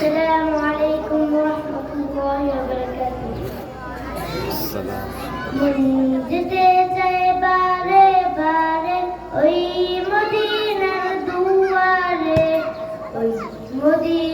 السلام عليكم ورحمة الله وبركاته মন যেতে চায় বারে বারে ওই মদিনার দুয়ারে ওই মদিনার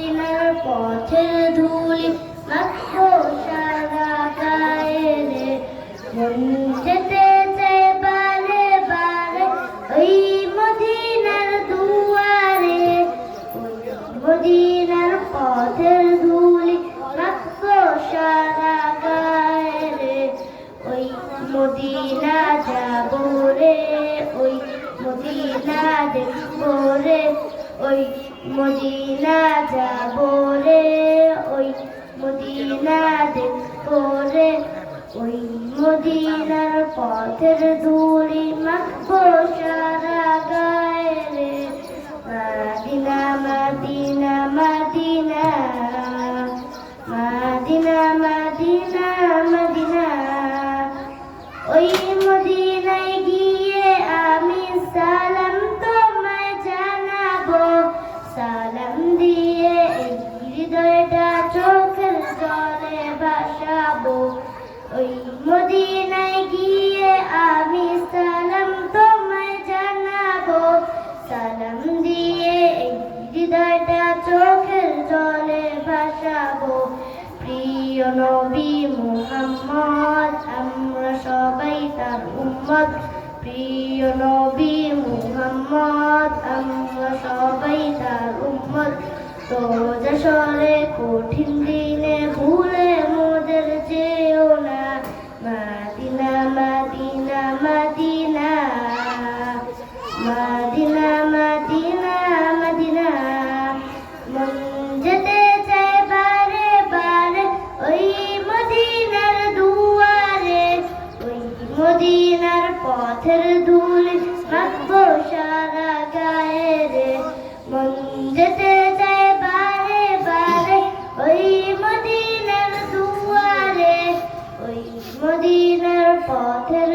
মদিনা যাব রে, ওই মদিনা দেখব রে, ওই মদিনা যাব রে, ওই মদিনা দেখব রে, ওই মদিনার পথের ধুলি মাখবো সারা ওই মদিনায় গিয়ে আমি সালাম তোমায় জানাব। সালাম দিয়ে এই হৃদয়টা চোখের জলে ভাসাবো। ওই মদিনায় গিয়ে আমি সালাম তোমায় জানাব। সালাম দিয়ে এই হৃদয়টা চোখের জলে ভাসাবো। প্রিয় নবী মুহাম্মদ, আমরা সবাই তার উম্মত। প্রিয় নবী মুহাম্মদ, আমরা সবাই তার উম্মত। রোজা সরে কঠিন দিনে ভুলে মোদের যেও না মাদিনা মাদিনা মাদিনা মাদিনা। পথের ধুলি মাখবো সারা গায়ে রে। মন যেতে চায় বারে বারে, ওই মদিনার দুয়ারে, ওই মদিনার পথের